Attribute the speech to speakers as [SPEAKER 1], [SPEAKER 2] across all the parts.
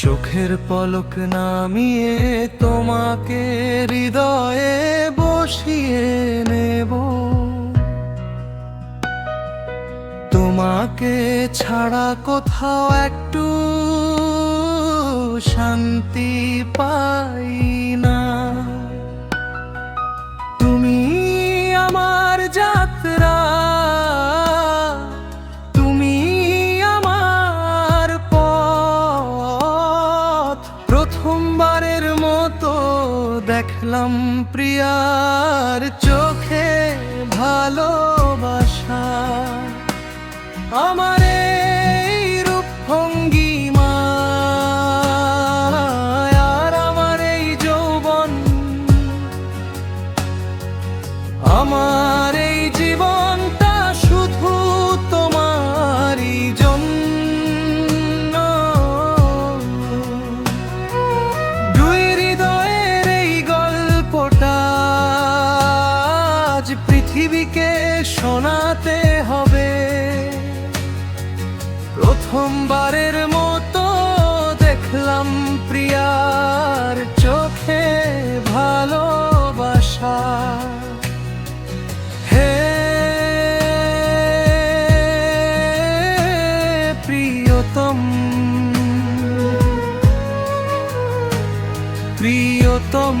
[SPEAKER 1] চোখের পলক নামিয়ে তোমাকে হৃদয়ে বসিয়ে নেব। তোমাকে ছাড়া কোথাও একটু শান্তি পাই মতো দেখলাম প্রিয়ার চোখে ভালোবাসা। আমার এই রূপভঙ্গিমা আর আমার এই যৌবন। আমার শোনাতে হবে। প্রথমবারের মতো দেখলাম প্রিয়ার চোখে ভালোবাসা। হে প্রিয়তম প্রিয়তম।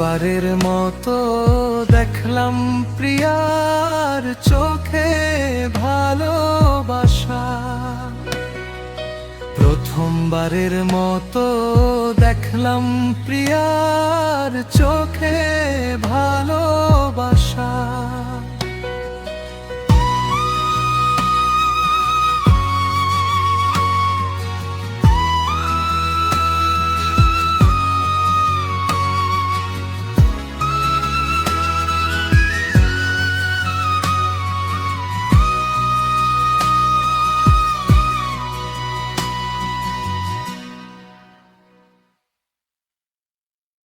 [SPEAKER 1] প্রথমবারের মতো দেখলাম প্রিয়ার চোখে ভালোবাসা। প্রথমবারের মতো দেখলাম প্রিয়ার চোখে ভালোবাসা